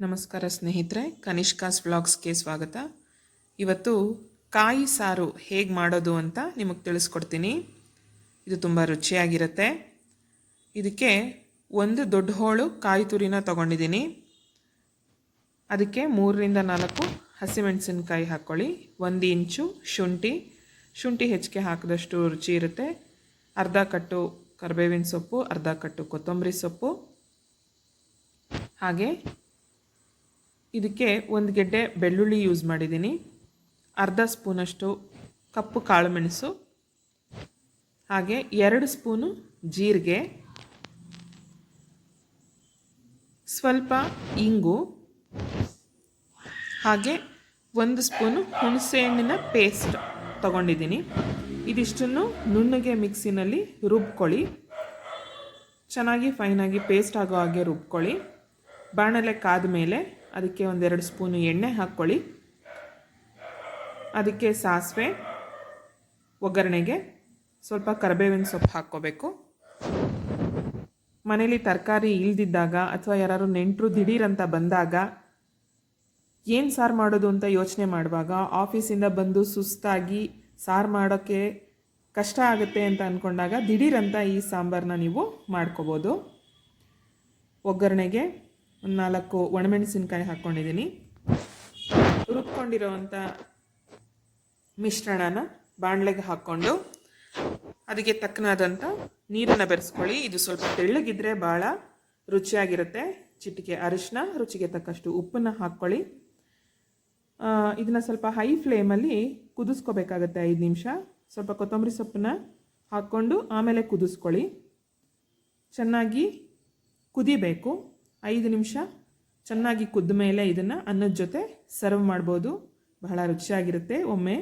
ನಮಸ್ಕಾರ ಸ್ನೇಹಿತರೆ, ಕನಿಷ್ಕಾಸ್ ವ್ಲಾಗ್ಸ್ಗೆ ಸ್ವಾಗತ. ಇವತ್ತು ಕಾಯಿ ಸಾರು ಹೇಗೆ ಮಾಡೋದು ಅಂತ ನಿಮಗೆ ತಿಳಿಸ್ಕೊಡ್ತೀನಿ. ಇದು ತುಂಬ ರುಚಿಯಾಗಿರುತ್ತೆ. ಇದಕ್ಕೆ ಒಂದು ದೊಡ್ಡ ಹೋಳು ಕಾಯಿ ತುರಿನ ತೊಗೊಂಡಿದ್ದೀನಿ. ಅದಕ್ಕೆ ಮೂರರಿಂದ ನಾಲ್ಕು ಹಸಿಮೆಣಸಿನ್ಕಾಯಿ ಹಾಕ್ಕೊಳ್ಳಿ ಒಂದು ಇಂಚು ಶುಂಠಿ. ಶುಂಠಿ ಹೆಚ್ಚಿಗೆ ಹಾಕಿದಷ್ಟು ರುಚಿ ಇರುತ್ತೆ. ಅರ್ಧ ಕಟ್ಟು ಕರಿಬೇವಿನ ಸೊಪ್ಪು, ಅರ್ಧ ಕಟ್ಟು ಕೊತ್ತಂಬರಿ ಸೊಪ್ಪು. ಹಾಗೆ ಇದಕ್ಕೆ ಒಂದು ಗೆಡ್ಡೆ ಬೆಳ್ಳುಳ್ಳಿ ಯೂಸ್ ಮಾಡಿದ್ದೀನಿ. ಅರ್ಧ ಸ್ಪೂನಷ್ಟು ಕಪ್ಪು ಕಾಳುಮೆಣಸು, ಹಾಗೆ ಎರಡು ಸ್ಪೂನು ಜೀರಿಗೆ, ಸ್ವಲ್ಪ ಇಂಗು, ಹಾಗೆ ಒಂದು ಸ್ಪೂನು ಹುಣಸೆಹಣ್ಣಿನ ಪೇಸ್ಟ್ ತಗೊಂಡಿದ್ದೀನಿ. ಇದಿಷ್ಟನ್ನು ನುಣ್ಣಗೆ ಮಿಕ್ಸಿನಲ್ಲಿ ರುಬ್ಕೊಳ್ಳಿ. ಚೆನ್ನಾಗಿ ಫೈನಾಗಿ ಪೇಸ್ಟ್ ಆಗೋ ಹಾಗೆ ರುಬ್ಕೊಳ್ಳಿ. ಬಾಣಲೆ ಕಾದ ಮೇಲೆ ಅದಕ್ಕೆ ಒಂದೆರಡು ಸ್ಪೂನು ಎಣ್ಣೆ ಹಾಕ್ಕೊಳ್ಳಿ. ಅದಕ್ಕೆ ಸಾಸಿವೆ, ಒಗ್ಗರಣೆಗೆ ಸ್ವಲ್ಪ ಕರಿಬೇವಿನ ಸೊಪ್ಪು ಹಾಕ್ಕೋಬೇಕು. ಮನೇಲಿ ತರಕಾರಿ ಇಲ್ದಿದ್ದಾಗ ಅಥವಾ ಯಾರು ನೆಂಟರು ದಿಢೀರಂತ ಬಂದಾಗ ಏನು ಸಾರು ಮಾಡೋದು ಅಂತ ಯೋಚನೆ ಮಾಡುವಾಗ ಆಫೀಸಿಂದ ಬಂದು ಸುಸ್ತಾಗಿ ಸಾರು ಮಾಡೋಕ್ಕೆ ಕಷ್ಟ ಆಗುತ್ತೆ ಅಂತ ಅಂದ್ಕೊಂಡಾಗ ದಿಢೀರಂತ ಈ ಸಾಂಬಾರನ್ನ ನೀವು ಮಾಡ್ಕೋಬೋದು. ಒಗ್ಗರಣೆಗೆ ಒಂದು ನಾಲ್ಕು ಒಣಮೆಣಸಿನಕಾಯಿ ಹಾಕ್ಕೊಂಡಿದ್ದೀನಿ ರುಬ್ಕೊಂಡಿರೋವಂಥ ಮಿಶ್ರಣನ ಬಾಣಲೆಗೆ ಹಾಕ್ಕೊಂಡು ಅದಕ್ಕೆ ತಕ್ಕನಾದಂಥ ನೀರನ್ನು ಬೆರೆಸ್ಕೊಳ್ಳಿ. ಇದು ಸ್ವಲ್ಪ ತೆಳ್ಳಗಿದ್ರೆ ಭಾಳ ರುಚಿಯಾಗಿರುತ್ತೆ. ಚಿಟಿಕೆ ಅರಿಶಿನ ರುಚಿಗೆ ತಕ್ಕಷ್ಟು ಉಪ್ಪನ್ನು ಹಾಕ್ಕೊಳ್ಳಿ. ಇದನ್ನು ಸ್ವಲ್ಪ ಹೈ ಫ್ಲೇಮಲ್ಲಿ ಕುದಿಸ್ಕೋಬೇಕಾಗತ್ತೆ ಐದು ನಿಮಿಷ. ಸ್ವಲ್ಪ ಕೊತ್ತಂಬರಿ ಸೊಪ್ಪನ್ನ ಹಾಕ್ಕೊಂಡು ಆಮೇಲೆ ಕುದಿಸ್ಕೊಳ್ಳಿ. ಚೆನ್ನಾಗಿ ಕುದಿಬೇಕು. ಐದು ನಿಮಿಷ ಚೆನ್ನಾಗಿ ಕುದ್ದ ಮೇಲೆ ಇದನ್ನು ಅನ್ನದ ಜೊತೆ ಸರ್ವ್ ಮಾಡ್ಬೋದು. ಬಹಳ ರುಚಿಯಾಗಿರುತ್ತೆ. ಒಮ್ಮೆ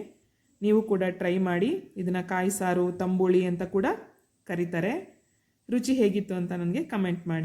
ನೀವು ಕೂಡ ಟ್ರೈ ಮಾಡಿ ಇದನ್ನು ಕಾಯಿ ಸಾರು, ತಂಬುಳಿ ಅಂತ ಕೂಡ ಕರೀತಾರೆ. ರುಚಿ ಹೇಗಿತ್ತು ಅಂತ ನನಗೆ ಕಮೆಂಟ್ ಮಾಡಿ.